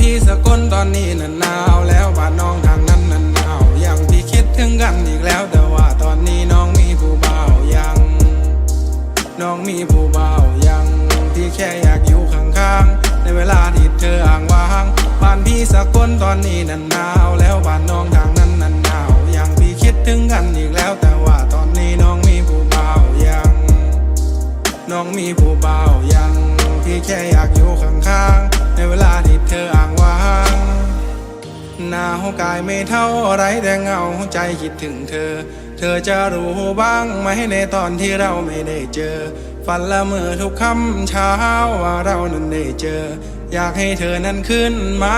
พี่สกลตอนนี้น่ะหนาวแล้วบ้านน้องทางนั้นน่ะหนาวยังพี่คิดถึงกันอีกแล้วแต่ว่าตอนนี้น้องมีผู้เบ่ายัง น้องมีผู้เบ่ายังที่แค่อยากอยู่ข้างๆในเวลาที่เธออ่างว่างบ้านพี่สกลตอนนี้น่ะหนาวแล้วบ้านน้องทางนั้นน่ะหนาวยังพี่คิดถึงกันอีกแล้วแต่ว่าตอนนี้น้องมีผู้เบ่ายัง น้องมีผู้เบ่ายังที่แค่อยากอยู่ข้างๆ ในเวลาที่เธออ่างว่างหนาวกายไม่เท่าไรแต่เหงาใจคิดถึงเธอ เธอจะรู้บ้างไหมในตอนที่เราไม่ได้เจอ ฝันละเมอทุกคำเช้าว่าเรานั้นได้เจอ อยากให้เธอนั้นขึ้นมา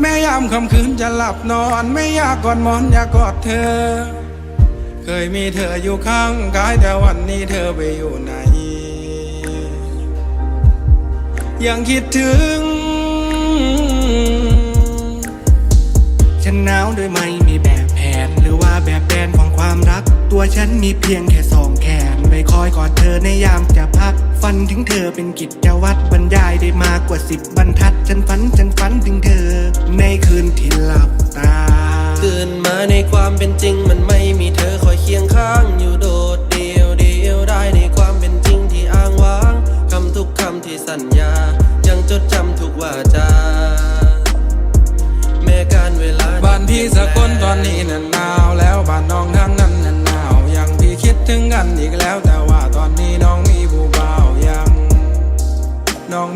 แม้ยามค่ำคืนจะหลับนอน ไม่อยากกอดมอนอยากกอดเธอ เคยมีเธออยู่ข้างกายแต่วันนี้เธอไปอยู่ไหน ยังคิดถึง ฉันหนาวโดยไม่มีแบบแผน หรือว่าแบบแผนของความรัก ตัวฉันมีเพียงแค่สองแขนไว้คอยกอดเธอในยามจะพัก ฝันถึงเธอเป็นกิจวัตรบรรยายได้มากกว่าสิบบรรทัด ฉันฝันฉันฝันถึงเธอ ในคืนที่หลับตาตื่นมาในความเป็นจริง มันไม่มีเธอคอยเคียงข้างอยู่โดดเดียวเดียวได้ในความเป็นจริงที่อ้างว้างคำทุกคำที่สัญญา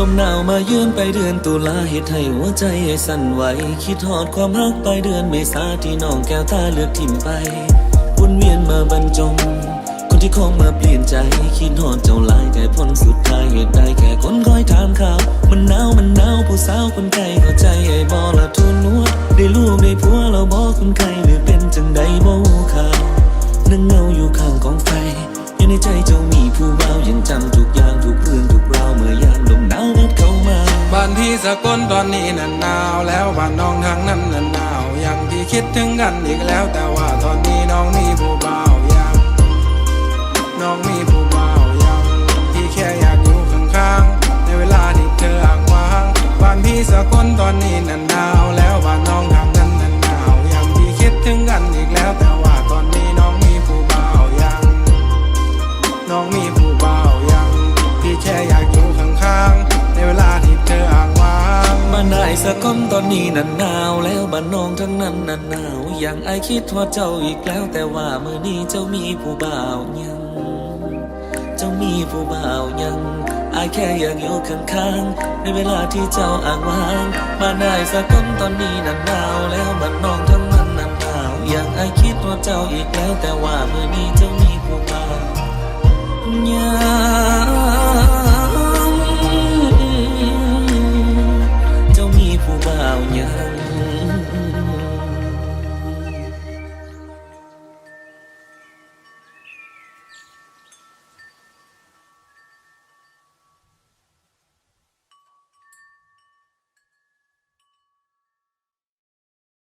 ลมหนาวมาเยือนไปเดือนตุลาเหตุให้หัวใจสั่นไหว คิดหอดความรักไปเดือนเมษาที่น้องแก้วตาเลือกทิมไปวนเวียนมาบรรจง คนที่คงมาเปลี่ยนใจ คิดหอดเจ้าลายแต่ผลสุดท้ายเหตุใดแค่คนคอยถามข่าว มันหนาวมันหนาวผู้สาวคนไกลเข้าใจไอ้บอละทุนนวดได้ลูกได้ผัวเราบอกคนไกลหรือเป็นจังใดบ่ข่าวนั่งเงาอยู่ข้างกองไฟอยู่ในใจเจ้ามีผู้บ่ายังจำทุกอย่างทุกเรื่อง เราเมื่อยามลมหนาวพัดเข้ามา บ้านพี่สกลตอนนี้นันหนาวแล้วบ้านน้องทางนั้นนันหนาวยังพี่คิดถึงกันอีกแล้ว แต่ว่าตอนนี้น้องมีผู้บ่าวยังน้องมีผู้บ่าวยังพี่แค่อยากอยู่ข้างๆในเวลาที่เธออ้างว่างบ้านพี่สกลตอนนี้นันหนาวานายสะก้อนตอนนี้นันหนาวแล้วบ้านน้องทั้งนั้นนันหนาว อย่างไอคิดว่าเจ้าอีกแล้ว แต่ว่ามือนี้เจ้ามีผู้บ่าวยัง เจ้ามีผู้บ่าวยังอายแค่อยากอยู่ข้างๆ ในเวลาที่เจ้าอ่างว่างบ้านายสะก้อนตอนนี้นันหนาวแล้วบ้านน้องทั้งนั้นนันหนาว อย่างไอคิดว่าเจ้าอีกแล้ว แต่ว่ามือนี้เจ้ามี Yeah.